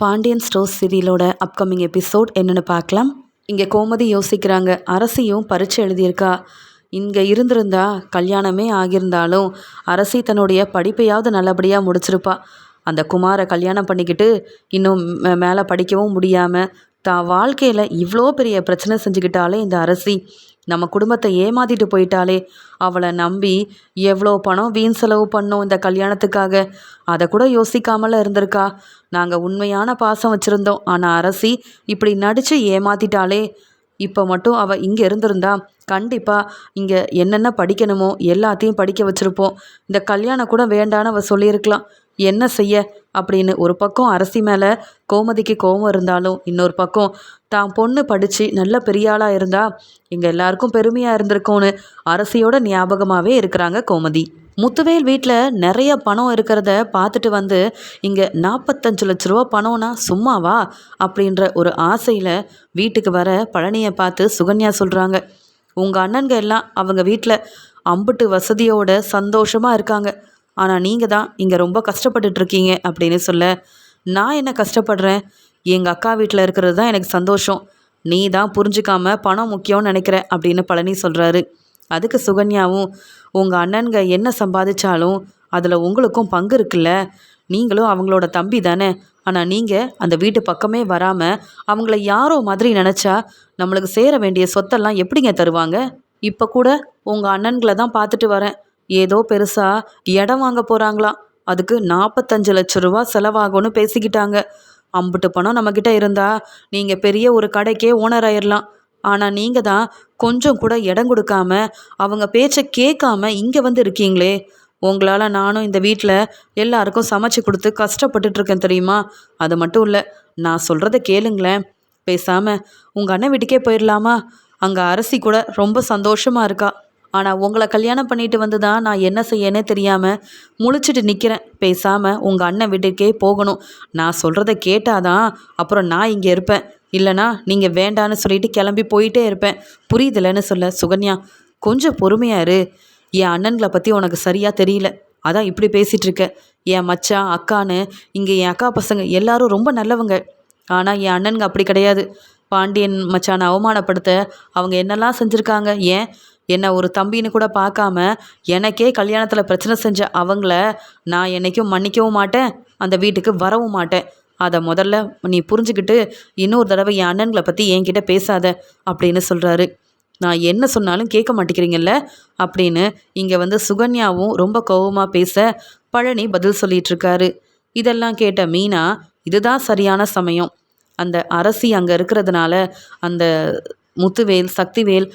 Pandian store சீரியலோட upcoming episode என்னென்னு பார்க்கலாம். இங்கே கோமதி யோசிக்கிறாங்க அரசியும் பரீட்சை எழுதியிருக்கா? இங்கே இருந்திருந்தா கல்யாணமே ஆகியிருந்தாலும் அரசி தன்னுடைய படிப்பையாவது நல்லபடியாக முடிச்சிருப்பா. அந்த குமாரை கல்யாணம் பண்ணிக்கிட்டு இன்னும் மேலே படிக்கவும் முடியாமல் தான் வாழ்க்கையில் இவ்வளோ பெரிய பிரச்சனை செஞ்சுக்கிட்டாலே இந்த அரசி. நம்ம குடும்பத்தை ஏமாத்திட்டு போயிட்டாலே அவளை நம்பி எவ்வளோ பணம் வீண் செலவு பண்ணோம் இந்த கல்யாணத்துக்காக. அதை கூட யோசிக்காமல இருந்திருக்கா? நாங்கள் உண்மையான பாசம் வச்சுருந்தோம். ஆனால் அரசி இப்படி நடித்து ஏமாத்திட்டாலே இப்போ மட்டும் அவள் இங்கே இருந்திருந்தா கண்டிப்பாக இங்கே என்னென்ன படிக்கணுமோ எல்லாத்தையும் படிக்க வச்சுருப்போம். இந்த கல்யாணம் கூட வேண்டான்னு அவள் சொல்லியிருக்கலாம். என்ன செய்ய? அப்படின்னு ஒரு பக்கம் அரசி மேலே கோமதிக்கு கோபம் இருந்தாலும் இன்னொரு பக்கம் தான் பொண்ணு படித்து நல்ல பெரிய ஆளாக இருந்தால் இங்கே எல்லாருக்கும் பெருமையாக இருந்திருக்கும்னு அரசியோட ஞாபகமாகவே இருக்கிறாங்க கோமதி. முத்துவேல் வீட்டில் நிறைய பணம் இருக்கிறத பார்த்துட்டு வந்து இங்கே நாற்பத்தஞ்சு லட்ச ரூபா பணம்னா சும்மாவா? அப்படின்ற ஒரு ஆசையில் வீட்டுக்கு வர பழனியை பார்த்து சுகன்யா சொல்கிறாங்க உங்கள் அண்ணன்க எல்லாம் அவங்க வீட்டில் அம்புட்டு வசதியோட சந்தோஷமாக இருக்காங்க. ஆனால் நீங்கள் தான் இங்கே ரொம்ப கஷ்டப்பட்டுட்ருக்கீங்க அப்படின்னு சொல்ல நான் என்ன கஷ்டப்படுறேன்? எங்கள் அக்கா வீட்டில் இருக்கிறது தான் எனக்கு சந்தோஷம். நீ தான் புரிஞ்சுக்காம பணம் முக்கியம்னு நினைக்கிற அப்படின்னு பழனி சொல்கிறாரு அதுக்கு சுகன்யாவும் உங்கள் அண்ணன்க என்ன சம்பாதிச்சாலும் அதில் உங்களுக்கும் பங்கு இருக்குல்ல? நீங்களும் அவங்களோட தம்பி தானே. ஆனால் நீங்கள் அந்த வீட்டு பக்கமே வராமல் அவங்கள யாரோ மாதிரி நினச்சா நம்மளுக்கு சேர வேண்டிய சொத்தெல்லாம் எப்படிங்க தருவாங்க? இப்போ கூட உங்கள் அண்ணன்களை தான் பார்த்துட்டு வரேன். ஏதோ பெருசாக இடம் வாங்க போகிறாங்களாம் அதுக்கு நாற்பத்தஞ்சு லட்ச ரூபா செலவாகும்னு பேசிக்கிட்டாங்க. அம்புட்டு பணம் நம்மக்கிட்ட இருந்தால் நீங்கள் பெரிய ஒரு கடைக்கே ஓனர் ஆயிடலாம் ஆனால் நீங்கள் தான் கொஞ்சம் கூட இடம் கொடுக்காம அவங்க பேச்சை கேட்காம இங்கே வந்து இருக்கீங்களே. உங்களால் நானும் இந்த வீட்டில் எல்லாருக்கும் சமைச்சு கொடுத்து கஷ்டப்பட்டுட்ருக்கேன் தெரியுமா? அது மட்டும் இல்லை நான் சொல்கிறத கேளுங்களேன். பேசாமல் உங்கள் அண்ணன் வீட்டுக்கே போயிடலாமா அங்கே அரசி கூட ரொம்ப சந்தோஷமாக இருக்கா. ஆனால் உங்களை கல்யாணம் பண்ணிட்டு வந்து தான் நான் என்ன செய்யனே தெரியாமல் முழிச்சிட்டு நிற்கிறேன் பேசாமல் உங்கள் அண்ணன் வீட்டுக்கே போகணும். நான் சொல்கிறத கேட்டாதான் அப்புறம் நான் இங்கே இருப்பேன். இல்லைனா நீங்கள் வேண்டான்னு சொல்லிட்டு கிளம்பி போயிட்டே இருப்பேன். புரியுதில்லன்னு சொல்ல சுகன்யா கொஞ்சம் பொறுமையாக இரு. என் அண்ணன்களை பற்றி உனக்கு சரியாக தெரியல. அதான் இப்படி பேசிகிட்டு இருக்க. என் மச்சான் அக்கான்னு இங்கே என் அக்கா பசங்க எல்லாரும் ரொம்ப நல்லவங்க. ஆனால் என் அண்ணனுங்க அப்படி கிடையாது. பாண்டியன் மச்சானை அவமானப்படுத்த அவங்க என்னெல்லாம் செஞ்சுருக்காங்க? ஏன்? என்னை ஒரு தம்பின்னு கூட பார்க்காம எனக்கே கல்யாணத்தில் பிரச்சனை செஞ்ச அவங்கள நான் என்றைக்கும் மன்னிக்கவும் மாட்டேன் அந்த வீட்டுக்கு வரவும் மாட்டேன். அதை முதல்ல நீ புரிஞ்சுக்கிட்டு இன்னொரு தடவை என் அண்ணன்களை பற்றி என்கிட்ட பேசாத அப்படின்னு சொல்கிறாரு நான் என்ன சொன்னாலும் கேட்க மாட்டேங்கிறீங்கல்ல? அப்படின்னு இங்கே வந்து சுகன்யாவும் ரொம்ப கோபமாக பேச பழனி பதில் சொல்லிகிட்ருக்காரு இதெல்லாம் கேட்ட மீனா இதுதான் சரியான சமயம். அந்த அரசி அங்கே இருக்கிறதுனால அந்த முத்துவேல் சக்திவேல்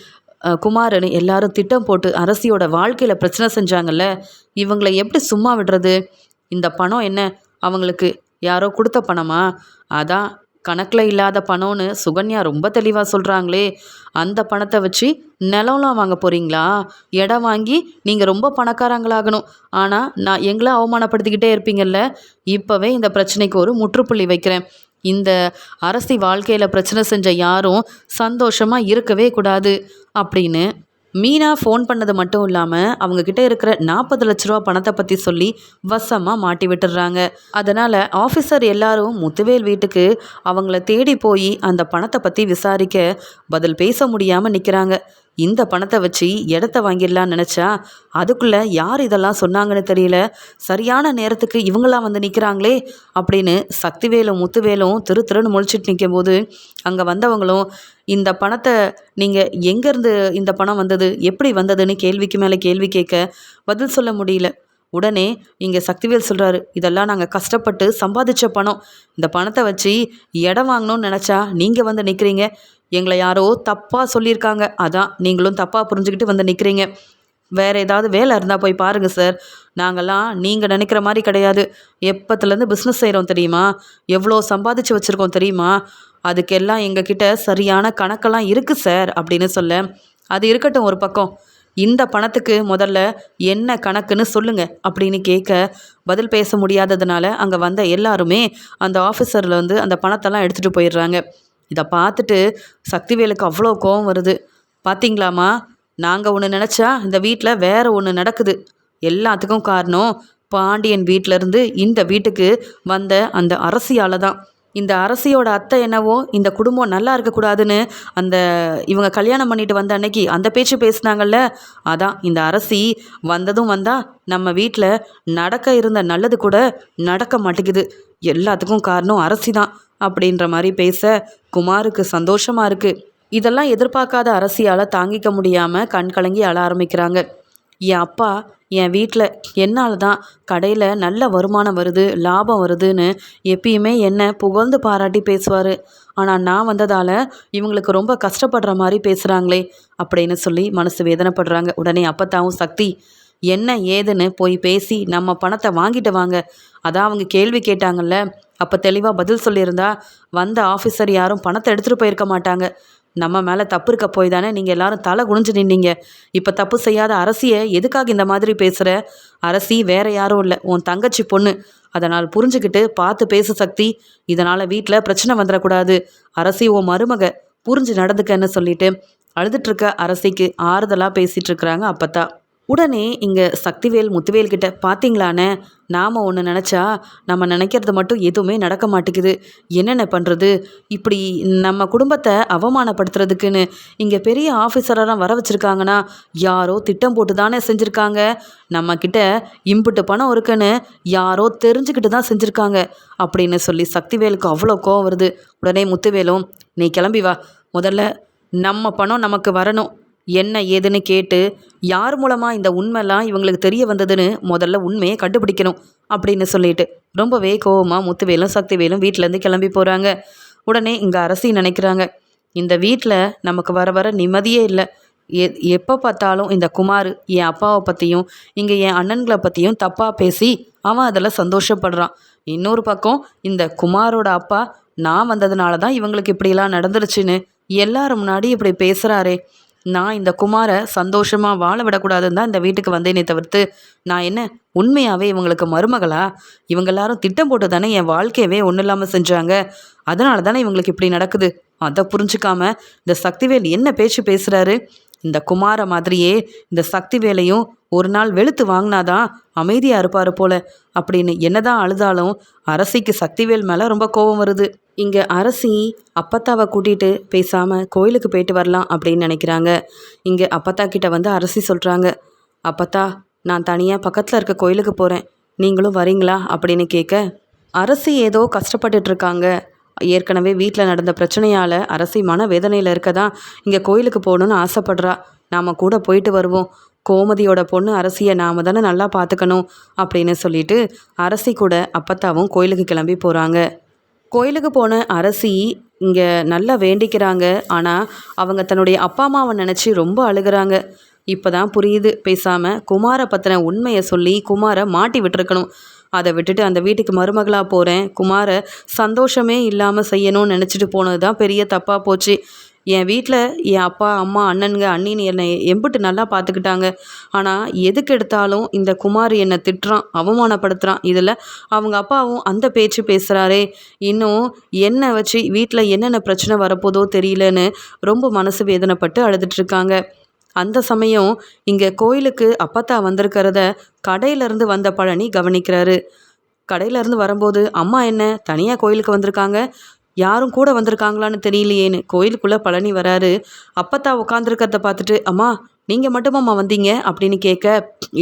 குமாரன் எல்லாரும் திட்டம் போட்டு அரசியோட வாழ்க்கையில் பிரச்சனை செஞ்சாங்கல்ல இவங்களை எப்படி சும்மா விடுறது? இந்த பணம் என்ன? அவங்களுக்கு யாரோ கொடுத்த பணமா? அதான் கணக்கில் இல்லாத பணம்னு சுகன்யா ரொம்ப தெளிவாக சொல்கிறாங்களே அந்த பணத்தை வச்சு நிலம்லாம் வாங்க போகிறீங்களா இடம் வாங்கி நீங்கள் ரொம்ப பணக்காரங்களாகணும். ஆனால் நான் எங்களை அவமானப்படுத்திக்கிட்டே இருப்பீங்கள்ல இப்போவே இந்த பிரச்சனைக்கு ஒரு முற்றுப்புள்ளி வைக்கிறேன். இந்த அரசி வாழ்க்கையில் பிரச்சனை செஞ்ச யாரும் சந்தோஷமாக இருக்கவே கூடாது அப்படின்னு மீனா ஃபோன் பண்ணது மட்டும் இல்லாமல் அவங்கக்கிட்ட இருக்கிற நாற்பது லட்ச ரூபா பணத்தை பற்றி சொல்லி வசமாக மாட்டி விட்டுடுறாங்க அதனால் ஆஃபீஸர் எல்லாரும் முத்துவேல் வீட்டுக்கு அவங்கள தேடி போய் அந்த பணத்தை பற்றி விசாரிக்க பதில் பேச முடியாமல் நிற்கிறாங்க இந்த பணத்தை வச்சு இடத்த வாங்கிடலான்னு நினச்சா அதுக்குள்ளே யார் இதெல்லாம் சொன்னாங்கன்னு தெரியல. சரியான நேரத்துக்கு இவங்களாம் வந்து நிற்கிறாங்களே அப்படின்னு சக்திவேலும் முத்துவேலும் திரு திருன்னு முழிச்சிட்டு நிற்கும் போது அங்கே வந்தவங்களும் இந்த பணத்தை நீங்கள் எங்கேருந்து இந்த பணம் வந்தது எப்படி வந்ததுன்னு கேள்விக்கு மேலே கேள்வி கேட்க பதில் சொல்ல முடியல. உடனே இங்கே சக்திவேல் சொல்கிறாரு இதெல்லாம் நாங்கள் கஷ்டப்பட்டு சம்பாதிச்ச பணம். இந்த பணத்தை வச்சு இடம் வாங்கணும்னு நினச்சா நீங்கள் வந்து நிற்கிறீங்க எங்களை யாரோ தப்பாக சொல்லியிருக்காங்க. அதான் நீங்களும் தப்பாக புரிஞ்சுக்கிட்டு வந்து நிற்கிறீங்க வேறு ஏதாவது வேலை இருந்தால் போய் பாருங்கள் சார். நாங்கள்லாம் நீங்கள் நினைக்கிற மாதிரி கிடையாது. எப்போத்துலேருந்து பிஸ்னஸ் செய்கிறோம் தெரியுமா? எவ்வளோ சம்பாதிச்சு வச்சுருக்கோம் தெரியுமா? அதுக்கெல்லாம் எங்ககிட்ட சரியான கணக்கெல்லாம் இருக்குது சார் அப்படின்னு சொல்ல. அது இருக்கட்டும் ஒரு பக்கம். இந்த பணத்துக்கு முதல்ல என்ன கணக்குன்னு சொல்லுங்கள் அப்படின்னு கேட்க பதில் பேச முடியாததுனால அங்கே வந்த எல்லாருமே அந்த ஆஃபீஸரில் வந்து அந்த பணத்தெல்லாம் எடுத்துகிட்டு போயிடுறாங்க. இதை பார்த்துட்டு சக்திவேலுக்கு அவ்வளோ கோவம் வருது. பார்த்தீங்களாம்மா நாங்கள் ஒன்று நினச்சா இந்த வீட்டில் வேறு ஒன்று நடக்குது. எல்லாத்துக்கும் காரணம் பாண்டியன் வீட்டிலேருந்து இந்த வீட்டுக்கு வந்த அந்த அரசியால் தான். இந்த அரசியோட அத்தை என்னவோ இந்த குடும்பம் நல்லா இருக்கக்கூடாதுன்னு அந்த இவங்க கல்யாணம் பண்ணிட்டு வந்த அன்னைக்கு அந்த பேச்சு பேசினாங்கல்ல? அதான் இந்த அரசி வந்ததும் வந்தா நம்ம வீட்டில் நடக்க இருந்த நல்லது கூட நடக்க மாட்டேங்குது. எல்லாத்துக்கும் காரணம் அரசி தான். அப்படின்ற மாதிரி பேச குமாருக்கு சந்தோஷமாக இருக்குது இதெல்லாம் எதிர்பார்க்காத அரசியால் தாங்கிக்க முடியாமல் கண் கலங்கி அழ ஆரம்பிக்கிறாங்க. என் அப்பா என் வீட்டில் என்னால் தான் கடையில் நல்ல வருமானம் வருது லாபம் வருதுன்னு எப்பயுமே என்னை புகழ்ந்து பாராட்டி பேசுவார். ஆனால் நான் வந்ததால் இவங்களுக்கு ரொம்ப கஷ்டப்படுற மாதிரி பேசுகிறாங்களே அப்படின்னு சொல்லி மனசு வேதனைப்படுறாங்க. உடனே அப்பத்தாவும் சக்தி என்ன ஏதுன்னு போய் பேசி நம்ம பணத்தை வாங்கிட்டு வாங்க. அதான் அவங்க கேள்வி கேட்டாங்கல்ல. அப்போ தெளிவாக பதில் சொல்லியிருந்தா வந்த ஆஃபீஸர் யாரும் பணத்தை எடுத்துகிட்டு போயிருக்க மாட்டாங்க. நம்ம மேலே தப்பு இருக்க போய் தானே நீங்கள் எல்லாரும் தலை குனிஞ்சு நின்னீங்க. இப்போ தப்பு செய்யாத அரசியை எதுக்காக இந்த மாதிரி பேசுகிற அரசி வேற யாரும் இல்லை. உன் தங்கச்சி பொண்ணு. அதனால் புரிஞ்சுக்கிட்டு பார்த்து பேசு சக்தி. இதனால் வீட்டில் பிரச்சனை வந்துடக்கூடாது. அரசி உன் மருமக. புரிஞ்சு நடந்துக்கன்னு சொல்லிட்டு அழுதுட்ருக்க அரசிக்கு ஆறுதலாக பேசிகிட்டு இருக்கிறாங்க அப்பத்தா. உடனே இங்கே சக்திவேல் முத்துவேல் கிட்ட பார்த்தீங்களாண்ணே நாம் ஒன்று நினச்சா நம்ம நினைக்கிறது மட்டும் எதுவுமே நடக்க மாட்டேங்குது. என்னென்ன பண்ணுறது இப்படி நம்ம குடும்பத்தை அவமானப்படுத்துறதுக்குன்னு இங்கே பெரிய ஆஃபீஸரெல்லாம் வர வச்சுருக்காங்கன்னா யாரோ திட்டம் போட்டு தானே செஞ்சுருக்காங்க. நம்மக்கிட்ட இம்புட்டு பணம் இருக்குன்னு யாரோ தெரிஞ்சுக்கிட்டு தான் செஞ்சுருக்காங்க. அப்படின்னு சொல்லி சக்திவேலுக்கு அவ்வளோ கோவம் வருது. உடனே முத்துவேலும் நீ கிளம்பி வா. முதல்ல நம்ம பணம் நமக்கு வரணும். என்ன ஏதுன்னு கேட்டு யார் மூலமாக இந்த உண்மைலாம் இவங்களுக்கு தெரிய வந்ததுன்னு முதல்ல உண்மையை கண்டுபிடிக்கணும் அப்படின்னு சொல்லிட்டு ரொம்பவே கோவமாக முத்துவேலும் சக்திவேலும் வீட்டிலேருந்து கிளம்பி போகிறாங்க உடனே இங்கே அரசி நினைக்கிறாங்க இந்த வீட்டில் நமக்கு வர வர நிம்மதியே இல்லை. எ எப்போ பார்த்தாலும் இந்த குமார் என் அப்பாவை பற்றியும் இங்கே என் அண்ணன்களை பற்றியும் தப்பாக பேசி அவன் அதில் சந்தோஷப்படுறான். இன்னொரு பக்கம் இந்த குமாரோட அப்பா நான் வந்ததுனால தான் இவங்களுக்கு இப்படிலாம் நடந்துருச்சுன்னு எல்லாரும் முன்னாடி இப்படி பேசுகிறாரே நான் இந்த குமாரை சந்தோஷமாக வாழ விடக்கூடாதுன்னு தான் இந்த வீட்டுக்கு வந்தேனே தவிர்த்து நான் என்ன உண்மையாகவே இவங்களுக்கு மருமகளா? இவங்க எல்லாரும் திட்டம் போட்டு தானே என் வாழ்க்கையவே ஒன்றும் இல்லாமல் செஞ்சாங்க. அதனால தானே இவங்களுக்கு இப்படி நடக்குது? அதை புரிஞ்சுக்காம இந்த சக்திவேல் என்ன பேச்சு பேசுகிறாரு இந்த குமார மாதிரியே இந்த சக்தி வேலையும் ஒரு நாள் வெளுத்து வாங்கினாதான் அமைதியாக இருப்பார் போல. அப்படின்னு என்னதான் அழுதாலும் அரசிக்கு சக்திவேல் மேலே ரொம்ப கோபம் வருது. இங்கே அரசி அப்பத்தாவை கூட்டிகிட்டு பேசாமல் கோயிலுக்கு போயிட்டு வரலாம் அப்படின்னு நினைக்கிறாங்க. இங்கே அப்பத்தா கிட்ட வந்து அரசி சொல்கிறாங்க அப்பத்தா நான் தனியாக பக்கத்தில் இருக்க கோயிலுக்கு போகிறேன் நீங்களும் வரீங்களா அப்படின்னு கேட்க அரசி ஏதோ கஷ்டப்பட்டுட்ருக்காங்க ஏற்கனவே வீட்டில் நடந்த பிரச்சனையால் அரசி மன வேதனையில் இருக்க தான் இங்கே கோயிலுக்கு போகணுன்னு ஆசைப்படுறா. நாம் கூட போயிட்டு வருவோம். கோமதியோட பொண்ணு அரசியை நாம் தானே நல்லா பார்த்துக்கணும் அப்படின்னு சொல்லிட்டு அரசி கூட அப்பத்தாவும் கோயிலுக்கு கிளம்பி போகிறாங்க கோயிலுக்கு போன அரசி இங்கே நல்லா வேண்டிக்கிறாங்க. ஆனால் அவங்க தன்னுடைய அப்பா அம்மாவை நினச்சி ரொம்ப அழுகிறாங்க. இப்போ தான் புரியுது பேசாமல் குமாரை பற்றின உண்மையை சொல்லி குமாரை மாட்டி விட்டுருக்கணும். அதை விட்டுட்டு அந்த வீட்டுக்கு மருமகளாக போகிறேன் குமாரை சந்தோஷமே இல்லாமல் செய்யணும்னு நினச்சிட்டு போனது தான் பெரிய தப்பாக போச்சு. என் வீட்டில் என் அப்பா அம்மா அண்ணனுங்க அண்ணின்னு என்னை எம்பிட்டு நல்லா பார்த்துக்கிட்டாங்க ஆனால் எதுக்கு எடுத்தாலும் இந்த குமார் என்னை திட்டுறான் அவமானப்படுத்துகிறான் இதில் அவங்க அப்பாவும் அந்த பேச்சு பேசுகிறாரே இன்னும் என்னை வச்சு வீட்டில் என்னென்ன பிரச்சனை வரப்போதோ தெரியலன்னு ரொம்ப மனசு வேதனைப்பட்டு அழுதுட்ருக்காங்க. அந்த சமயம் இங்கே கோயிலுக்கு அப்பத்தா வந்திருக்கிறத கடையிலேருந்து வந்த பழனி கவனிக்கிறாரு. கடையிலேருந்து வரும்போது அம்மா என்ன தனியாக கோயிலுக்கு வந்திருக்காங்க? யாரும் கூட வந்திருக்காங்களான்னு தெரியலையேன்னு கோயிலுக்குள்ளே பழனி வராரு. அப்பத்தா உட்காந்துருக்கிறத பார்த்துட்டு அம்மா நீங்கள் மட்டுமாம்மா வந்தீங்க? அப்படின்னு கேட்க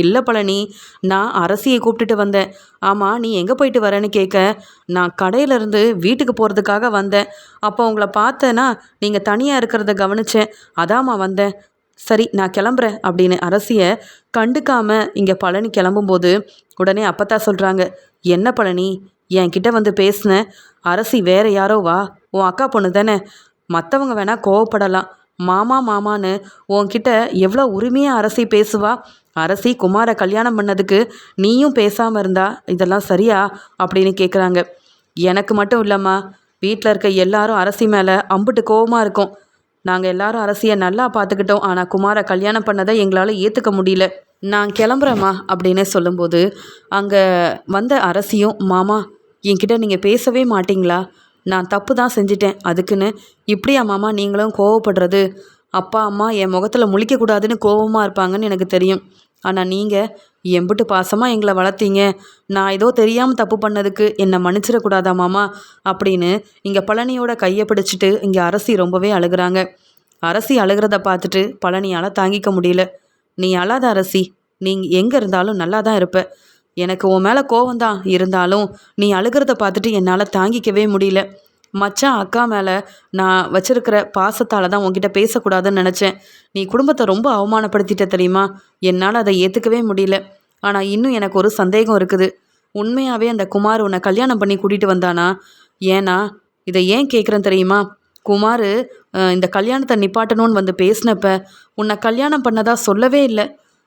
இல்லை பழனி நான் அரசியை கூப்பிட்டுட்டு வந்தேன். ஆமாம் நீ எங்கே போயிட்டு வரேன்னு கேட்க நான் கடையிலேருந்து வீட்டுக்கு போகிறதுக்காக வந்தேன். அப்போ உங்களை பார்த்தேன்னா நீங்கள் தனியாக இருக்கிறத கவனித்தேன் அதாம்மா வந்தேன். சரி நான் கிளம்புறேன் அப்படின்னு அரசியை கண்டுக்காமல் இங்கே பழனி கிளம்பும்போது உடனே அப்பத்தா சொல்கிறாங்க என்ன பழனி என்கிட்ட வந்து பேசின. அரசி வேற யாரோ வா. உன் அக்கா பொண்ணு தானே. மற்றவங்க வேணால் கோவப்படலாம். மாமா மாமான்னு உன்கிட்ட எவ்வளோ உரிமையாக அரசி பேசுவா? அரசி குமாரை கல்யாணம் பண்ணதுக்கு நீயும் பேசாமல் இருந்தா இதெல்லாம் சரியா? அப்படின்னு கேட்குறாங்க எனக்கு மட்டும் இல்லைம்மா. வீட்டில் இருக்க எல்லாரும் அரசி மேலே அம்புட்டு கோவமாக இருக்கும். நாங்கள் எல்லாரும் அரசியை நல்லா பார்த்துக்கிட்டோம் ஆனால் குமாரை கல்யாணம் பண்ணதை எங்களால் ஏற்றுக்க முடியல. நான் கிளம்புறேம்மா அப்படின்னு சொல்லும்போது அங்கே வந்த அரசியும் மாமா என்கிட்ட நீங்கள் பேசவே மாட்டிங்களா? நான் தப்பு தான் செஞ்சிட்டேன். அதுக்குன்னு இப்படியா மாமா நீங்களும் கோவப்படுறது? அப்பா அம்மா என் முகத்தில் முழிக்கக்கூடாதுன்னு கோபமாக இருப்பாங்கன்னு எனக்கு தெரியும். ஆனால் நீங்கள் எம்பிட்டு பாசமாக எங்களை வளர்த்தீங்க. நான் ஏதோ தெரியாமல் தப்பு பண்ணதுக்கு என்னை மன்னிச்சிடக்கூடாதா மாமா? அப்படின்னு இங்கே பழனியோட கையை பிடிச்சிட்டு இங்கே அரசி ரொம்பவே அழுகுறாங்க. அரசி அழுகிறத பார்த்துட்டு பழனியால் தாங்கிக்க முடியல. நீ அழாத அரசி. நீ எங்கே இருந்தாலும் நல்லா தான் இருப்ப. எனக்கு உன் மேலே கோவம்தான். இருந்தாலும் நீ அழுகிறத பார்த்துட்டு என்னால் தாங்கிக்கவே முடியல. மச்சான் அக்கா மேலே நான் வச்சிருக்கிற பாசத்தால் தான் உன்கிட்ட பேசக்கூடாதுன்னு நினச்சேன். நீ குடும்பத்தை ரொம்ப அவமானப்படுத்திட்ட தெரியுமா? என்னால் அதை ஏற்றுக்கவே முடியல. ஆனால் இன்னும் எனக்கு ஒரு சந்தேகம் இருக்குது. உண்மையாகவே அந்த குமார் உன்னை கல்யாணம் பண்ணி கூட்டிகிட்டு வந்தானா? ஏன்னா இதை ஏன் கேட்குறேன் தெரியுமா? குமார் இந்த கல்யாணத்தை நிப்பாட்டணும்னு வந்து பேசினப்ப உன்னை கல்யாணம் பண்ணதா சொல்லவே இல்லை.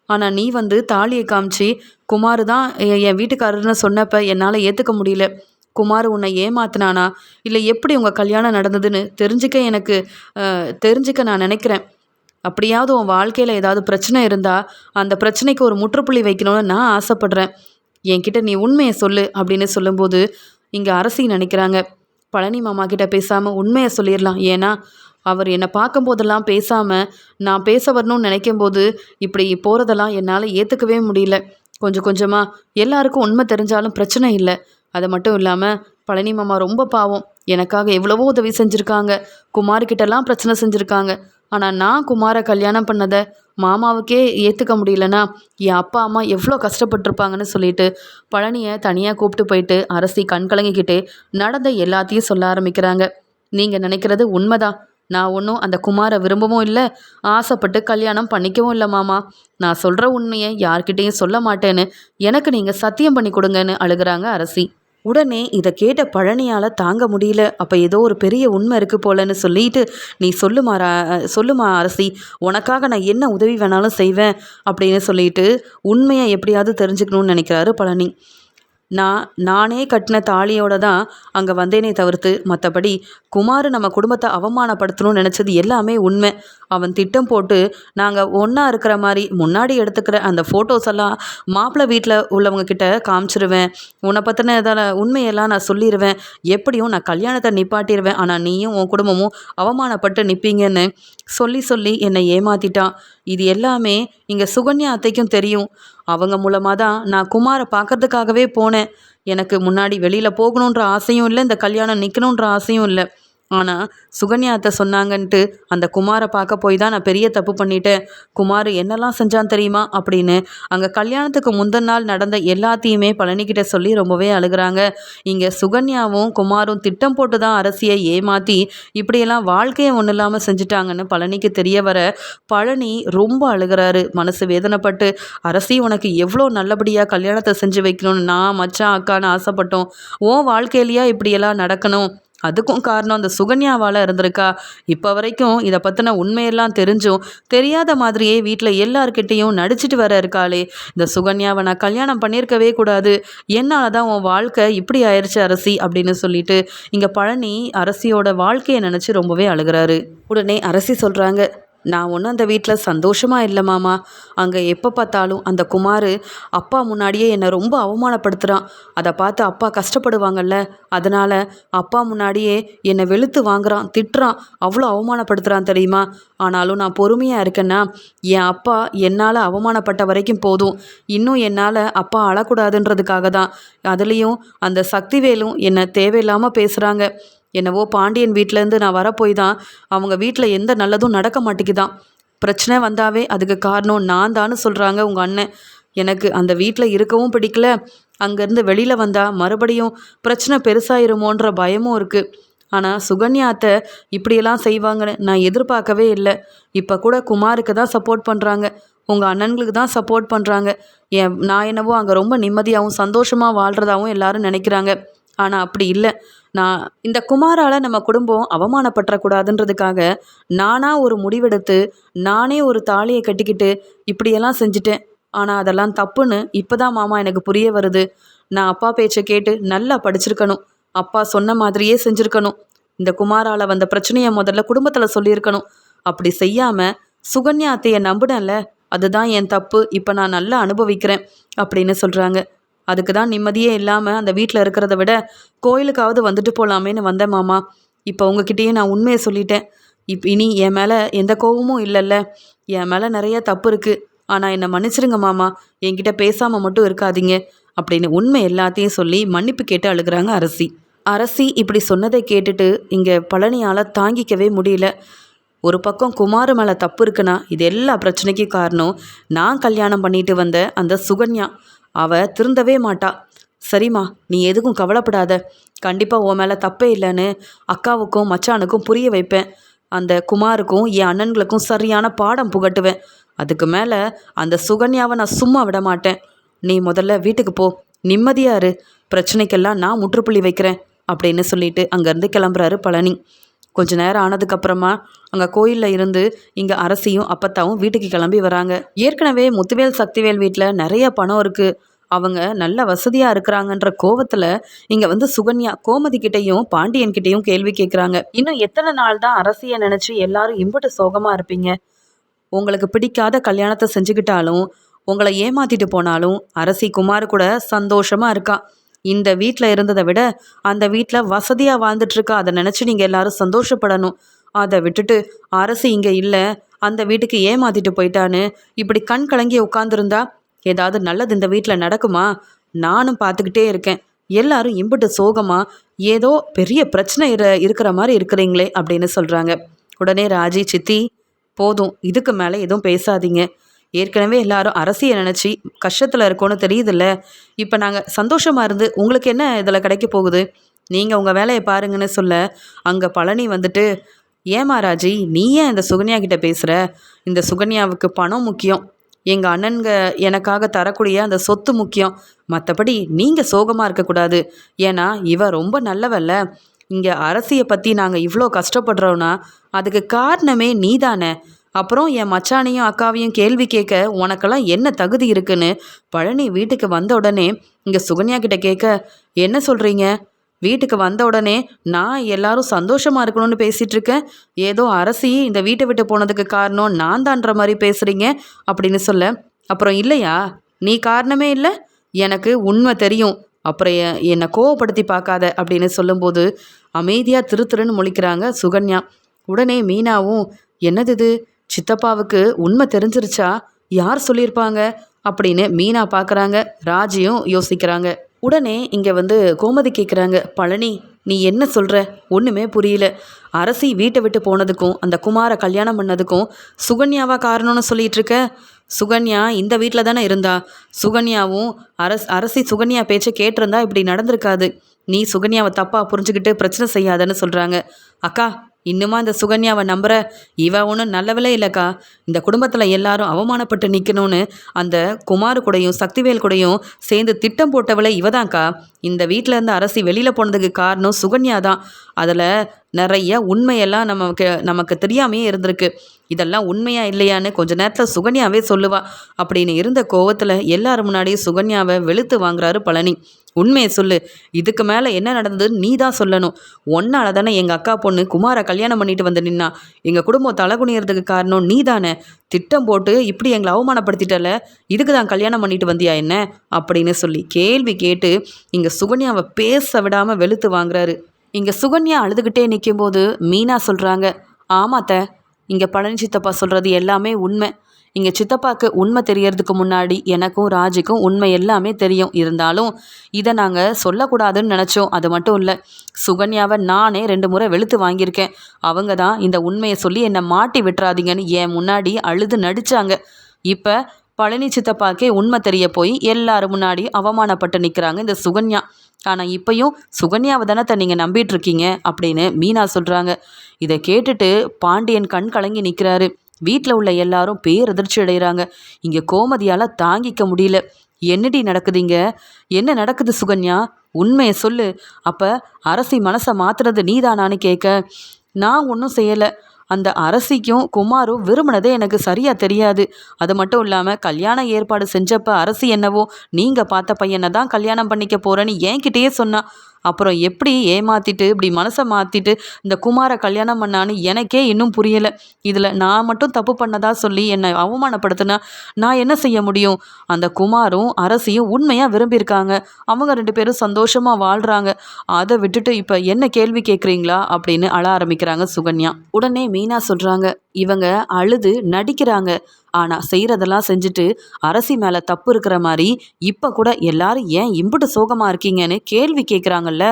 ஆனால் நீ வந்து தாலியை காமிச்சு குமார் தான் என் வீட்டுக்காரர்னு சொன்னப்ப என்னால் ஏற்றுக்க முடியல. குமார் உன்னை ஏமாத்தினானா? இல்லை எப்படி உங்கள் கல்யாணம் நடந்ததுன்னு தெரிஞ்சுக்க எனக்கு தெரிஞ்சுக்க நான் நினைக்கிறேன். அப்படியாவது உன் வாழ்க்கையில் ஏதாவது பிரச்சனை இருந்தால் அந்த பிரச்சனைக்கு ஒரு முற்றுப்புள்ளி வைக்கணும்னு நான் ஆசைப்பட்றேன். என்கிட்ட நீ உண்மையை சொல்லு அப்படின்னு சொல்லும்போது இங்கே அரசி நினைக்கிறாங்க. பழனி மாமா கிட்ட பேசாமல் உண்மையை சொல்லிடலாம். ஏன்னா அவர் என்னை பார்க்கும்போதெல்லாம் பேசாமல் நான் பேச வரணும்னு நினைக்கும் போது இப்படி போகிறதெல்லாம் என்னால் ஏற்றுக்கவே முடியல. கொஞ்சம் கொஞ்சமாக எல்லாருக்கும் உண்மை தெரிஞ்சாலும் பிரச்சனை இல்லை. அது மட்டும் இல்லாமல் பழனி மாமா ரொம்ப பாவம். எனக்காக எவ்வளவோ உதவி செஞ்சுருக்காங்க. குமார்கிட்டலாம் பிரச்சனை செஞ்சுருக்காங்க. ஆனால் நான் குமாரை கல்யாணம் பண்ணதை மாமாவுக்கே ஏற்றுக்க முடியலனா என் அப்பா அம்மா எவ்வளோ கஷ்டப்பட்டிருப்பாங்கன்னு சொல்லிட்டு பழனியை தனியாக கூப்பிட்டு போயிட்டு அரசி கண்கலங்கிக்கிட்டு நடந்த எல்லாத்தையும் சொல்ல ஆரம்பிக்கிறாங்க. நீங்கள் நினைக்கிறது உண்மைதான். நான் ஒன்றும் அந்த குமாரை விரும்பவும் இல்லை. ஆசைப்பட்டு கல்யாணம் பண்ணிக்கவும் இல்லை மாமா. நான் சொல்கிற உண்மையை யார்கிட்டேயும் சொல்ல மாட்டேன்னு எனக்கு நீங்கள் சத்தியம் பண்ணி கொடுங்கன்னு அழுகுறாங்க அரசி. உடனே இதை கேட்ட பழனியால் தாங்க முடியல. அப்போ ஏதோ ஒரு பெரிய உண்மை இருக்கு போலன்னு சொல்லிட்டு நீ சொல்லுமா ரா- சொல்லுமா அரசி. உனக்காக நான் என்ன உதவி வேணாலும் செய்வேன். அப்படின்னு சொல்லிட்டு உண்மையை எப்படியாவது தெரிஞ்சுக்கணும்னு நினைக்கிறாரு பழனி. நான் நானே கட்டின தாலியோட தான் அங்கே வந்தேனே தவிர்த்து மற்றபடி குமார் நம்ம குடும்பத்தை அவமானப்படுத்தணும்னு நினச்சது எல்லாமே உண்மை. அவன் திட்டம் போட்டு நாங்கள் ஒன்றா இருக்கிற மாதிரி முன்னாடி எடுத்துக்கிற அந்த ஃபோட்டோஸ் எல்லாம் மாப்பிள்ளை வீட்டில் உள்ளவங்க கிட்ட காமிச்சிருவேன். உன்னை பற்றின இதில் உண்மையெல்லாம் நான் சொல்லிடுவேன் எப்படியும் நான் கல்யாணத்தை நிப்பாட்டிடுவேன் ஆனால் நீயும் உன் குடும்பமும் அவமானப்பட்டு நிற்பீங்கன்னு சொல்லி சொல்லி என்னை ஏமாத்திட்டான் இது எல்லாமே இங்கே சுகன்யா அத்தைக்கும் தெரியும். அவங்க மூலமாக தான் நான் குமாரை பார்க்கறதுக்காகவே போனேன். எனக்கு முன்னாடி வெளியில் போகணுன்ற ஆசையும் இல்லை இந்த கல்யாணம் நிற்கணுன்ற ஆசையும் இல்லை. ஆனால் சுகன்யாத்தை சொன்னாங்கன்ட்டு அந்த குமாரை பார்க்க போய் தான் நான் பெரிய தப்பு பண்ணிட்டேன். குமார் என்னெல்லாம் செஞ்சான் தெரியுமா? அப்படின்னு அங்கே கல்யாணத்துக்கு முந்தின நாள் நடந்த எல்லாத்தையுமே பழனிக்கிட்ட சொல்லி ரொம்பவே அழுகுறாங்க. இங்கே சுகன்யாவும் குமாரும் திட்டம் போட்டு தான் அரசியை ஏமாற்றி இப்படியெல்லாம் வாழ்க்கையை ஒன்றும் இல்லாமல் செஞ்சுட்டாங்கன்னு பழனிக்கு தெரிய வர பழனி ரொம்ப அழுகிறாரு. மனசு வேதனைப்பட்டு அரசி உனக்கு எவ்வளோ நல்லபடியாக கல்யாணத்தை செஞ்சு வைக்கணும்னு நான் மச்சான் அக்கான்னு ஆசைப்பட்டோம். ஓ வாழ்க்கையிலையா இப்படியெல்லாம் நடக்கணும்? அதுக்கும் காரணம் அந்த சுகன்யாவால் இருந்திருக்கா? இப்போ வரைக்கும் இதை பற்றின உண்மையெல்லாம் தெரிஞ்சும் தெரியாத மாதிரியே வீட்டில் எல்லார்கிட்டேயும் நடிச்சிட்டு வர இருக்காளே. இந்த சுகன்யாவை நான் கல்யாணம் பண்ணியிருக்கவே கூடாது. என்னால் தான் உன் வாழ்க்கை இப்படி ஆயிடுச்சு அரசி அப்படின்னு சொல்லிட்டு இங்கே பழனி அரசியோட வாழ்க்கையை நினச்சி ரொம்பவே அழுகிறாரு. உடனே அரசி சொல்கிறாங்க நான் ஒன்றும் அந்த வீட்டில் சந்தோஷமாக இல்லை மாமா. அங்கே எப்போ பார்த்தாலும் அந்த குமார் அப்பா முன்னாடியே என்னை ரொம்ப அவமானப்படுத்துகிறான் அதை பார்த்து அப்பா கஷ்டப்படுவாங்கல்ல. அதனால் அப்பா முன்னாடியே என்னை வெளுத்து வாங்குறான் திட்டுறான் அவ்வளோ அவமானப்படுத்துகிறான் தெரியுமா? ஆனாலும் நான் பொறுமையாக இருக்கேன்னா என் அப்பா என்னால் அவமானப்பட்ட வரைக்கும் போதும். இன்னும் என்னால் அப்பா அழக்கூடாதுன்றதுக்காக தான் அதுலேயும் அந்த சக்திவேலும் என்னை தேவையில்லாமல் பேசுகிறாங்க என்னவோ பாண்டியன் வீட்டிலேருந்து நான் வரப்போய் தான் அவங்க வீட்டில் எந்த நல்லதும் நடக்க மாட்டேங்குதான். பிரச்சனை வந்தாவே அதுக்கு காரணம் நான் தான்னு சொல்கிறாங்க உங்கள் அண்ணன். எனக்கு அந்த வீட்டில் இருக்கவும் பிடிக்கல. அங்கேருந்து வெளியில் வந்தால் மறுபடியும் பிரச்சனை பெருசாயிருமோன்ற பயமும் இருக்குது ஆனால் சுகன்யா அத்தை இப்படியெல்லாம் செய்வாங்கன்னு நான் எதிர்பார்க்கவே இல்லை. இப்போ கூட குமாருக்கு தான் சப்போர்ட் பண்ணுறாங்க உங்கள் அண்ணன்களுக்கு தான் சப்போர்ட் பண்ணுறாங்க என் நான் என்னவோ அங்கே ரொம்ப நிம்மதியாகவும் சந்தோஷமாக வாழ்கிறதாகவும் எல்லாரும் நினைக்கிறாங்க. ஆனால் அப்படி இல்லை. நான் இந்த குமாரால் நம்ம குடும்பம் அவமானப்பட்டுறக்கூடாதுன்றதுக்காக நானாக ஒரு முடிவெடுத்து நானே ஒரு தாலியை கட்டிக்கிட்டு இப்படியெல்லாம் செஞ்சுட்டேன். ஆனால் அதெல்லாம் தப்புன்னு இப்போ தான் மாமா எனக்கு புரிய வருது. நான் அப்பா பேச்சை கேட்டு நல்லா படிச்சிருக்கணும். அப்பா சொன்ன மாதிரியே செஞ்சுருக்கணும். இந்த குமாரால் வந்த பிரச்சனையை முதல்ல குடும்பத்தில் சொல்லியிருக்கணும். அப்படி செய்யாமல் சுகன்யா அத்தையை நம்பினேன்ல அதுதான் என் தப்பு இப்போ நான் நல்லா அனுபவிக்கிறேன் அப்படின்னு சொல்கிறாங்க அதுக்கு தான் நிம்மதியே இல்லாமல் அந்த வீட்டில் இருக்கிறத விட கோயிலுக்காவது வந்துட்டு போகலாமேன்னு வந்தேன் மாமா. இப்போ உங்ககிட்டயே நான் உண்மையை சொல்லிட்டேன். இப் இனி என் மேலே எந்த கோபமும் இல்லைல்ல. என் மேலே நிறைய தப்பு இருக்குது ஆனால் என்னை மன்னிச்சிருங்க மாமா. என்கிட்ட பேசாமல் மட்டும் இருக்காதீங்க. அப்படின்னு உண்மை எல்லாத்தையும் சொல்லி மன்னிப்பு கேட்டு அழுகுறாங்க அரசி. அரசி இப்படி சொன்னதை கேட்டுட்டு இங்கே பழனியால் தாங்கிக்கவே முடியல. ஒரு பக்கம் குமார் மேலே தப்பு இருக்குன்னா இது எல்லா பிரச்சனைக்கும் காரணம். நான் கல்யாணம் பண்ணிட்டு வந்த அந்த சுகன்யா. அவ திருந்தவே மாட்டா. சரிம்மா நீ எதுக்கும் கவலைப்படாத. கண்டிப்பாக உன் மேலே தப்பே இல்லைன்னு அக்காவுக்கும் மச்சானுக்கும் புரிய வைப்பேன். அந்த குமாருக்கும் என் அண்ணன்களுக்கும் சரியான பாடம் புகட்டுவேன். அதுக்கு மேலே அந்த சுகன்யாவை நான் சும்மா விட மாட்டேன். நீ முதல்ல வீட்டுக்கு போ. நிம்மதியாக இரு. பிரச்சனைக்கெல்லாம் நான் முற்றுப்புள்ளி வைக்கிறேன் அப்படின்னு சொல்லிட்டு அங்கேருந்து கிளம்புறாரு பழனி. கொஞ்ச நேரம் ஆனதுக்கப்புறமா அங்கே கோயிலில் இருந்து இங்கே அரசியும் அப்பத்தாவும் வீட்டுக்கு கிளம்பி வராங்க. ஏற்கனவே முத்துவேல் சக்திவேல் வீட்டில் நிறைய பணம் இருக்குது அவங்க நல்ல வசதியாக இருக்கிறாங்கன்ற கோவத்தில் இங்கே வந்து சுகன்யா கோமதி கிட்டேயும் பாண்டியன் கிட்டேயும் கேள்வி கேட்குறாங்க இன்னும் எத்தனை நாள் தான் அரசியை நினச்சி எல்லாரும் இம்பட்டு சோகமாக இருப்பீங்க? உங்களுக்கு பிடிக்காத கல்யாணத்தை செஞ்சுக்கிட்டாலும் உங்களை ஏமாத்திட்டு போனாலும் அரசி குமார் கூட சந்தோஷமா இருக்கா? இந்த வீட்டில் இருந்ததை விட அந்த வீட்டில் வசதியாக வாழ்ந்துட்டுருக்கா அதை நினச்சி நீங்கள் எல்லாரும் சந்தோஷப்படணும். அதை விட்டுட்டு அரசு இங்கே இல்லை அந்த வீட்டுக்கு ஏமாத்திட்டு போயிட்டான்னு இப்படி கண் கலங்கி உட்காந்துருந்தா ஏதாவது நல்லது இந்த வீட்டில் நடக்குமா? நானும் பார்த்துக்கிட்டே இருக்கேன். எல்லாரும் இம்புட்டு சோகமாக ஏதோ பெரிய பிரச்சனை இரு இருக்கிற மாதிரி இருக்கிறீங்களே அப்படின்னு சொல்கிறாங்க உடனே ராஜி சித்தி போதும் இதுக்கு மேலே எதுவும் பேசாதீங்க. ஏற்கனவே எல்லாரும் அரசியை நினச்சி கஷ்டத்தில் இருக்கோன்னு தெரியுதுல்ல. இப்போ நாங்கள் சந்தோஷமாக இருந்து உங்களுக்கு என்ன இதில் கிடைக்க போகுது? நீங்கள் உங்கள் வேலையை பாருங்கன்னு சொல்ல அங்கே பழனி வந்துட்டு ஏன் மாராஜி நீ ஏன் இந்த சுகன்யா கிட்ட பேசுகிற இந்த சுகன்யாவுக்கு பணம் முக்கியம். எங்கள் அண்ணன்க எனக்காக தரக்கூடிய அந்த சொத்து முக்கியம். மற்றபடி நீங்கள் சோகமாக இருக்கக்கூடாது ஏன்னா இவ ரொம்ப நல்லவல்ல. இங்கே அரசியை பற்றி நாங்கள் இவ்வளோ கஷ்டப்படுறோன்னா அதுக்கு காரணமே நீ தானே அப்புறம் என் மச்சானையும் அக்காவையும் கேள்வி கேட்க உனக்கெல்லாம் என்ன தகுதி இருக்குன்னு? பழனி வீட்டுக்கு வந்த உடனே இங்கே சுகன்யா கிட்ட கேட்க என்ன சொல்கிறீங்க வீட்டுக்கு வந்த உடனே நான் எல்லாரும் சந்தோஷமாக இருக்கணும்னு பேசிகிட்டு இருக்கேன். ஏதோ அரசி இந்த வீட்டை விட்டு போனதுக்கு காரணம் நான் தான்ற மாதிரி பேசுகிறீங்க அப்படின்னு சொல்ல அப்புறம் இல்லையா? நீ காரணமே இல்லை? எனக்கு உண்மை தெரியும். அப்புறம் என்னை கோவப்படுத்தி பார்க்காத அப்படின்னு சொல்லும்போது அமைதியாக திருத்திருன்னு முழிக்கிறாங்க சுகன்யா. உடனே மீனாவும் என்னது இது? சித்தப்பாவுக்கு உண்மை தெரிஞ்சிருச்சா? யார் சொல்லியிருப்பாங்க? அப்படின்னு மீனா பார்க்குறாங்க ராஜியும் யோசிக்கிறாங்க. உடனே இங்கே வந்து கோமதி கேட்குறாங்க பழனி நீ என்ன சொல்கிற ஒன்றுமே புரியல. அரசி வீட்டை விட்டு போனதுக்கும் அந்த குமாரை கல்யாணம் பண்ணதுக்கும் சுகன்யாவா காரணம்னு சொல்லிட்டு இருக்க? சுகன்யா இந்த வீட்டில் தானே இருந்தா? சுகன்யாவும் அரஸ் அரசி சுகன்யா பேச்சை கேட்டிருந்தா இப்படி நடந்திருக்காது. நீ சுகன்யாவை தப்பாக புரிஞ்சுக்கிட்டு பிரச்சனை செய்யாதன்னு சொல்கிறாங்க அக்கா இன்னுமா இந்த சுகன்யாவை நம்புற? இவ ஒன்றும் நல்லவளே இல்லைக்கா. இந்த குடும்பத்தில் எல்லாரும் அவமானப்பட்டு நிற்கணும்னு அந்த குமார் கூடையும் சக்திவேல் கூடையும் சேர்ந்து திட்டம் போட்டவளே இவதான்க்கா. இந்த வீட்டில் இருந்து அரசி வெளியில் போனதுக்கு காரணம் சுகன்யா தான். அதில் நிறைய உண்மையெல்லாம் நமக்கு நமக்கு தெரியாமையே இருந்திருக்கு. இதெல்லாம் உண்மையா இல்லையான்னு கொஞ்ச நேரத்தில் சுகன்யாவே சொல்லுவா. அப்படின்னு இருந்த கோவத்தில் எல்லாரும் முன்னாடியும் சுகன்யாவை வெளுத்து வாங்குறாரு பழனி. உண்மையை சொல்லு இதுக்கு மேலே என்ன நடந்ததுன்னு நீ தான் சொல்லணும். ஒன்னால தானே எங்கள் அக்கா பொண்ணு குமாரை கல்யாணம் பண்ணிட்டு வந்து நின்னா. எங்கள் குடும்பம் தலகுனியறதுக்கு காரணம் நீ தானே திட்டம் போட்டு இப்படி எங்களை அவமானப்படுத்திட்டல இதுக்கு தான் கல்யாணம் பண்ணிட்டு வந்தியா என்ன? அப்படின்னு சொல்லி கேள்வி கேட்டு இங்கே சுகன்யாவை பேச விடாமல் வெளுத்து வாங்குறாரு. இங்கே சுகன்யா அழுதுகிட்டே நிற்கும்போது மீனா சொல்கிறாங்க ஆமாத்த இங்கே பழனி சித்தப்பா சொல்கிறது எல்லாமே உண்மை. இங்கே சித்தப்பாக்கு உண்மை தெரியறதுக்கு முன்னாடி எனக்கும் ராஜுக்கும் உண்மை எல்லாமே தெரியும். இருந்தாலும் இதை நாங்கள் சொல்லக்கூடாதுன்னு நினச்சோம். அது மட்டும் இல்லை சுகன்யாவை நானே ரெண்டு முறை வெளுத்து வாங்கியிருக்கேன். அவங்க தான் இந்த உண்மையை சொல்லி என்னை மாட்டி விட்டுறாதீங்கன்னு என் முன்னாடி அழுது நடித்தாங்க இப்போ பழனி சித்தப்பாக்கே உண்மை தெரிய போய் எல்லாரும் முன்னாடி அவமானப்பட்டு நிற்கிறாங்க இந்த சுகன்யா. ஆனால் இப்பையும் சுகன்யாவை தானே நீங்கள் நம்பிட்டு இருக்கீங்க அப்படின்னு மீனா சொல்கிறாங்க இதை கேட்டுட்டு பாண்டியன் கண் கலங்கி நிற்கிறாரு வீட்டில் உள்ள எல்லாரும் பேரதிர்ச்சி அடைகிறாங்க இங்கே கோமதியால் தாங்கிக்க முடியல. என்னடி நடக்குதுங்க என்ன நடக்குது சுகன்யா? உண்மையை சொல்லு. அப்போ அரசி மனசை மாத்துறது நீதானான்னு கேட்க நான் ஒன்றும் செய்யலை. அந்த அரசிக்கும் குமாரும் விரும்பினதே எனக்கு சரியாக தெரியாது. அது மட்டும் இல்லாமல் கல்யாண ஏற்பாடு செஞ்சப்ப அரசி என்னவோ நீங்கள் பார்த்த பையனை தான் கல்யாணம் பண்ணிக்க போகிறேன்னு என்கிட்டயே சொன்னா. அப்புறம் எப்படி ஏமாத்திட்டு இப்படி மனசை மாற்றிட்டு இந்த குமாரை கல்யாணம் பண்ணான்னு எனக்கே இன்னும் புரியலை. இதில் நான் மட்டும் தப்பு பண்ணதா சொல்லி என்னை அவமானப்படுத்தினா நான் என்ன செய்ய முடியும்? அந்த குமாரும் அரசியும் உண்மையாக விரும்பியிருக்காங்க. அவங்க ரெண்டு பேரும் சந்தோஷமாக வாழ்கிறாங்க அதை விட்டுட்டு இப்போ என்ன கேள்வி கேட்குறீங்களா அப்படின்னு அழ ஆரம்பிக்கிறாங்க சுகன்யா. உடனே மீனா சொல்கிறாங்க இவங்க அழுது நடிக்கிறாங்க. ஆனால் செய்கிறதெல்லாம் செஞ்சுட்டு அரசி மேலே தப்பு இருக்கிற மாதிரி இப்போ கூட எல்லாரும் ஏன் இம்புட்டு சோகமாக இருக்கீங்கன்னு கேள்வி கேட்குறாங்கல்ல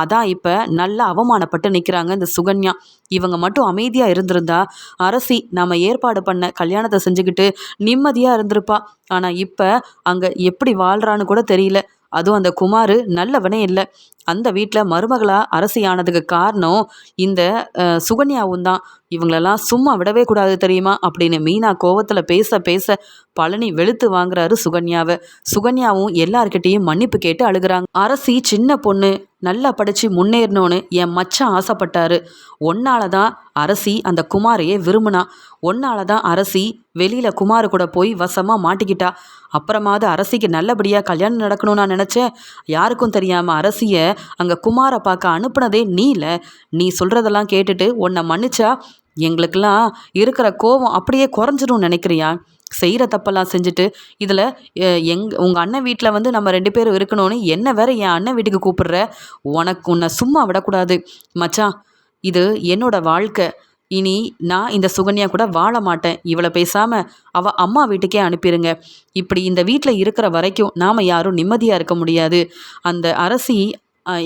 அதான் இப்போ நல்லா அவமானப்பட்டு நிற்கிறாங்க இந்த சுகன்யா. இவங்க மட்டும் அமைதியாக இருந்திருந்தா அரசி நம்ம ஏற்பாடு பண்ண கல்யாணத்தை செஞ்சுக்கிட்டு நிம்மதியாக இருந்திருப்பா. ஆனால் இப்போ அங்கே எப்படி வாழ்கிறான்னு கூட தெரியல. அதுவும் அந்த குமார் நல்லவனே இல்லை. அந்த வீட்டில் மருமகளாக அரசியானதுக்கு காரணம் இந்த சுகன்யாவும் தான். இவங்களெல்லாம் சும்மா விடவே கூடாது தெரியுமா? அப்படின்னு மீனா கோவத்தில் பேச பேச பழனி வெளுத்து வாங்குறாரு சுகன்யாவை. சுகன்யாவும் எல்லார்கிட்டேயும் மன்னிப்பு கேட்டு அழுகிறாங்க. அரசி சின்ன பொண்ணு நல்லா படித்து முன்னேறணும்னு என் மச்சான் ஆசைப்பட்டாரு. ஒன்னால தான் அரசி அந்த குமாரையே விரும்பினா ஒன்னால தான் அரசி வெளியில் குமார் கூட போய் வசமாக மாட்டிக்கிட்டா. அப்புறமாவது அரசிக்கு நல்லபடியாக கல்யாணம் நடக்கணும்னு நான் நினச்சேன். யாருக்கும் தெரியாமல் அரசியை அங்கே குமாரை பார்க்க அனுப்புனதே நீ இல்லை நீ சொல்கிறதெல்லாம் கேட்டுட்டு உன்னை மன்னிச்சா எங்களுக்கெல்லாம் இருக்கிற கோபம் அப்படியே குறைஞ்சிடும் நினைக்கிறியா? செய்கிற தப்பெல்லாம் செஞ்சுட்டு இதில் எங் உங்கள் அண்ணன் வீட்டில் வந்து நம்ம ரெண்டு பேரும் இருக்கணும்னு என்ன வேற என் அண்ணன் வீட்டுக்கு கூப்பிடுற? உனக்கு உன்னை சும்மா விடக்கூடாது. மச்சான் இது என்னோட வாழ்க்கை. இனி நான் இந்த சுகன்யா கூட வாழ மாட்டேன். இவளை பேசாமல் அவள் அம்மா வீட்டுக்கே அனுப்பிடுங்க இப்படி இந்த வீட்டில் இருக்கிற வரைக்கும் நாம் யாரும் நிம்மதியாக இருக்க முடியாது. அந்த அரசி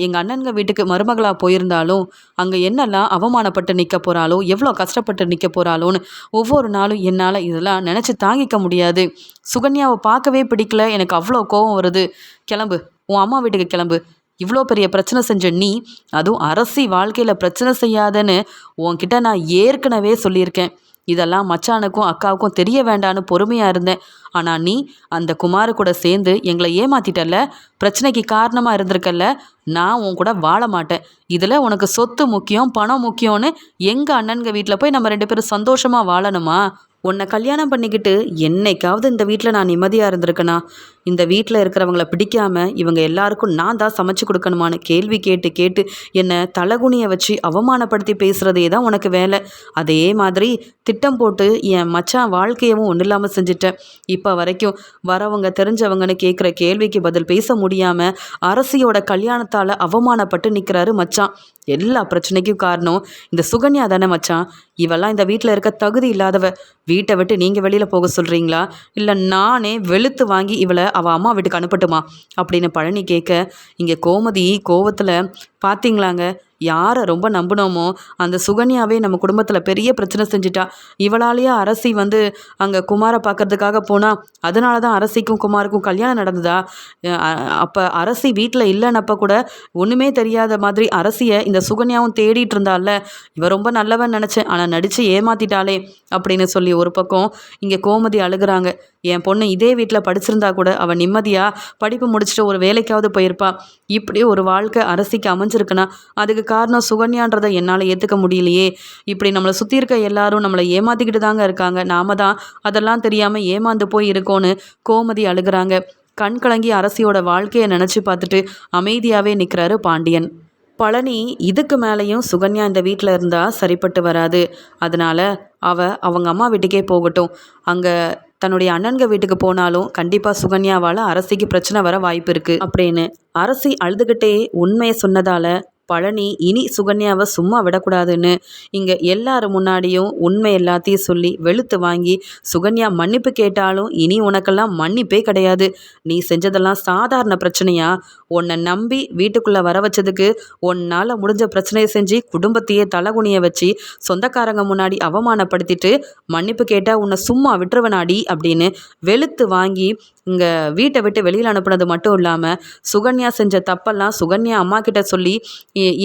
எங்கள் அண்ணனுங்க வீட்டுக்கு மருமகளாக போயிருந்தாலும் அங்கே என்னெல்லாம் அவமானப்பட்டு நிற்க போகிறாளோ எவ்வளோ கஷ்டப்பட்டு நிற்க போகிறாளோன்னு ஒவ்வொரு நாளும் என்னால் இதெல்லாம் நினச்சி தாங்கிக்க முடியாது. சுகன்யாவை பார்க்கவே பிடிக்கல. எனக்கு அவ்வளோ கோபம் வருது. கிளம்பு. உன் அம்மா வீட்டுக்கு கிளம்பு. இவ்வளோ பெரிய பிரச்சனை செஞ்ச நீ அதுவும் அரசி வாழ்க்கையில் பிரச்சனை செய்யாதன்னு உன்கிட்ட நான் ஏற்கனவே சொல்லியிருக்கேன். இதெல்லாம் மச்சானுக்கும் அக்காவுக்கும் தெரிய வேண்டான்னு பொறுமையாக இருந்தேன். ஆனால் நீ அந்த குமாரு கூட சேர்ந்து எங்களை ஏமாத்திட்டல்ல? பிரச்சனைக்கு காரணமாக இருந்திருக்கல்ல? நான் உன் கூட வாழ மாட்டேன். இதில் உனக்கு சொத்து முக்கியம் பணம் முக்கியம்னு எங்கள் அண்ணனுங்க வீட்டில் போய் நம்ம ரெண்டு பேரும் சந்தோஷமாக வாழணுமா? உன்னை கல்யாணம் பண்ணிக்கிட்டு என்னைக்காவது இந்த வீட்டில் நான் நிம்மதியாக இருந்திருக்கேனா? இந்த வீட்டில் இருக்கிறவங்கள பிடிக்காம இவங்க எல்லாருக்கும் நான் தான் சமைச்சு கொடுக்கணுமான்னு கேள்வி கேட்டு கேட்டு என்னை தலகுனியை வச்சு அவமானப்படுத்தி பேசுகிறதே தான் உனக்கு வேலை. அதே மாதிரி திட்டம் போட்டு என் மச்சான் வாழ்க்கையவும் ஒன்றும் இல்லாமல் செஞ்சுட்டேன் இப்போ வரைக்கும் வரவங்க தெரிஞ்சவங்கன்னு கேட்குற கேள்விக்கு பதில் பேச முடியாமல் அரசியோட கல்யாணத்தால் அவமானப்பட்டு நிற்கிறாரு மச்சான். எல்லா பிரச்சனைக்கும் காரணம் இந்த சுகன்யா தானே மச்சான். இவெல்லாம் இந்த வீட்டில் இருக்க தகுதி இல்லாதவ வீட்டை விட்டு நீங்கள் வெளியில் போக சொல்கிறீங்களா இல்லை நானே வெளுத்து வாங்கி இவளை அவள் அம்மா வீட்டுக்கு அனுப்பட்டுமா? அப்படின்னு பழனி கேட்க இங்கே கோமதி கோவத்தில் பார்த்தீங்களாங்க யாரை ரொம்ப நம்பினோமோ அந்த சுகன்யாவே நம்ம குடும்பத்தில் பெரிய பிரச்சனை செஞ்சிட்டா. இவளாலேயே அரசி வந்து அங்கே குமாரை பார்க்கறதுக்காக போனால் அதனால தான் அரசிக்கும் குமாருக்கும் கல்யாணம் நடந்ததா? அப்போ அரசி வீட்டில் இல்லைன்னப்ப கூட ஒன்றுமே தெரியாத மாதிரி அரசியை இந்த சுகன்யாவும் தேடிட்டு இருந்தால இவ ரொம்ப நல்லவன் நினச்சேன் ஆனால் நடித்து ஏமாத்திட்டாளே அப்படின்னு சொல்லி ஒரு பக்கம் இங்கே கோமதி அழுகிறாங்க. என் பொண்ணு இதே வீட்டில் படிச்சிருந்தா கூட அவள் நிம்மதியாக படிப்பு முடிச்சுட்டு ஒரு வேலைக்காவது போயிருப்பா. இப்படி ஒரு வாழ்க்கை அரசிக்கு அமைஞ்சிருக்குன்னா அதுக்கு காரணம் சுகன்யான்றதை என்னால் ஏற்றுக்க முடியலையே. இப்படி நம்மளை சுற்றி இருக்க எல்லாரும் நம்மளை ஏமாற்றிக்கிட்டு தாங்க இருக்காங்க. நாம தான் அதெல்லாம் தெரியாமல் ஏமாந்து போய் இருக்கோன்னு கோமதி அழுகிறாங்க. கண் கலங்கி அரசியோட வாழ்க்கையை நினச்சி பார்த்துட்டு அமைதியாகவே நிற்கிறாரு பாண்டியன். பழனி இதுக்கு மேலேயும் சுகன்யா இந்த வீட்டில் இருந்தால் சரிப்பட்டு வராது. அதனால் அவ அவங்க அம்மா வீட்டுக்கே போகட்டும். அங்கே தன்னுடைய அண்ணன்க வீட்டுக்கு போனாலும் கண்டிப்பாக சுகன்யாவால் அரசிக்கு பிரச்சனை வர வாய்ப்பு இருக்குது அப்படின்னு அரசி அழுதுகிட்டே உண்மையை சொன்னதால் பழனி இனி சுகன்யாவை சும்மா விடக்கூடாதுன்னு இங்கே எல்லாரும் முன்னாடியும் உண்மை எல்லாத்தையும் சொல்லி வெளுத்து வாங்கி சுகன்யா மன்னிப்பு கேட்டாலும் இனி உனக்கெல்லாம் மன்னிப்பே கிடையாது. நீ செஞ்சதெல்லாம் சாதாரண பிரச்சனையா? உன்னை நம்பி வீட்டுக்குள்ளே வர வச்சதுக்கு உன்னால் முடிஞ்ச பிரச்சனையை செஞ்சு குடும்பத்தையே தலகுனிய வச்சு சொந்தக்காரங்க முன்னாடி அவமானப்படுத்திட்டு மன்னிப்பு கேட்டால் உன்னை சும்மா விட்டுருவனாடி அப்படின்னு வெளுத்து வாங்கி இங்கே வீட்டை விட்டு வெளியில் அனுப்புனது மட்டும் இல்லாமல் சுகன்யா செஞ்ச தப்பெல்லாம் சுகன்யா அம்மா கிட்ட சொல்லி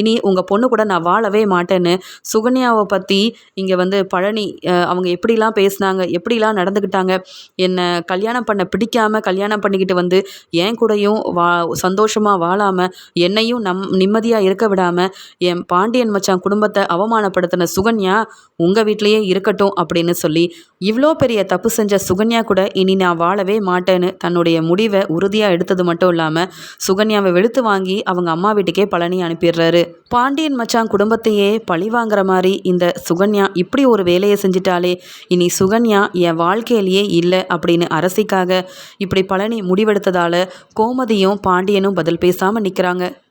இனி உங்கள் பொண்ணு கூட நான் வாழவே மாட்டேன்னு. சுகன்யாவை பற்றி இங்கே வந்து பழனி அவங்க எப்படிலாம் பேசினாங்க எப்படிலாம் நடந்துக்கிட்டாங்க என்னை கல்யாணம் பண்ண பிடிக்காமல் கல்யாணம் பண்ணிக்கிட்டு வந்து என் கூடயும் வா சந்தோஷமாக வாழாமல் என்னையும் நம் நிம்மதியாக இருக்க விடாமல் என் பாண்டியன் மச்சான் குடும்பத்தை அவமானப்படுத்தின சுகன்யா உங்கள் வீட்லேயே இருக்கட்டும் அப்படின்னு சொல்லி இவ்வளோ பெரிய தப்பு செஞ்ச சுகன்யா கூட இனி நான் வாழவே மாட்டேன்னு தன்னுடைய முடிவை உறுதியாக எடுத்தது மட்டும் இல்லாமல் சுகன்யாவை வெளுத்து வாங்கி அவங்க அம்மா வீட்டுக்கே பழனி அனுப்பிடுறாரு. பாண்டியன் மச்சான் குடும்பத்தையே பழி வாங்குற மாதிரி இந்த சுகன்யா இப்படி ஒரு வேலையை செஞ்சிட்டாலே இனி சுகன்யா என் வாழ்க்கையிலேயே இல்லை அப்படின்னு அரசிக்காக இப்படி பழனி முடிவெடுத்ததால் கோமதியும் பாண்டியனும் பதில் பேசாமல் நிற்கிறாங்க